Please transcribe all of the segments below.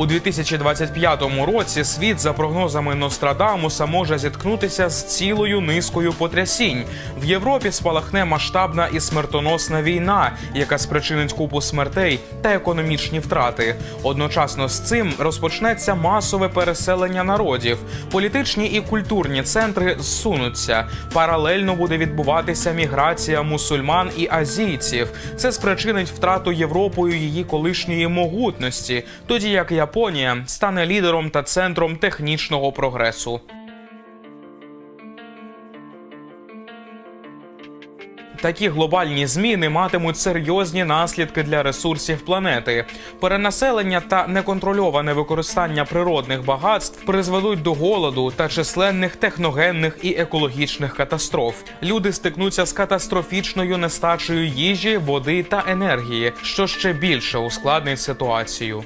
У 2025 році світ, за прогнозами Нострадамуса, може зіткнутися з цілою низкою потрясінь. В Європі спалахне масштабна і смертоносна війна, яка спричинить купу смертей та економічні втрати. Одночасно з цим розпочнеться масове переселення народів. Політичні і культурні центри зсунуться. Паралельно буде відбуватися міграція мусульман і азійців. Це спричинить втрату Європою її колишньої могутності, тоді як Японія стане лідером та центром технічного прогресу. Такі глобальні зміни матимуть серйозні наслідки для ресурсів планети. Перенаселення та неконтрольоване використання природних багатств призведуть до голоду та численних техногенних і екологічних катастроф. Люди стикнуться з катастрофічною нестачею їжі, води та енергії, що ще більше ускладнить ситуацію.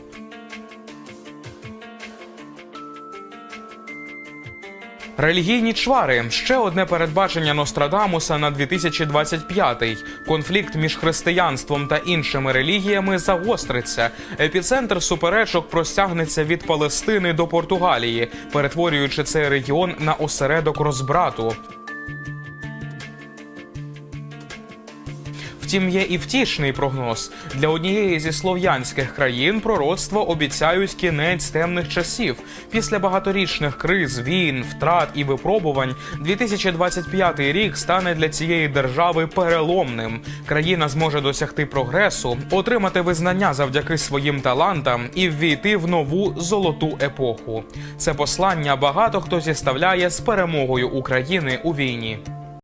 Релігійні чвари ще одне передбачення Нострадамуса на 2025-й. Конфлікт між християнством та іншими релігіями загостриться. Епіцентр суперечок простягнеться від Палестини до Португалії, перетворюючи цей регіон на осередок розбрату. Втім, є і втішний прогноз для однієї зі слов'янських країн пророцтво обіцяють кінець темних часів. Після багаторічних криз, війн, втрат і випробувань 2025 рік стане для цієї держави переломним. Країна зможе досягти прогресу, отримати визнання завдяки своїм талантам і ввійти в нову золоту епоху. Це послання багато хто зіставляє з перемогою України у війні.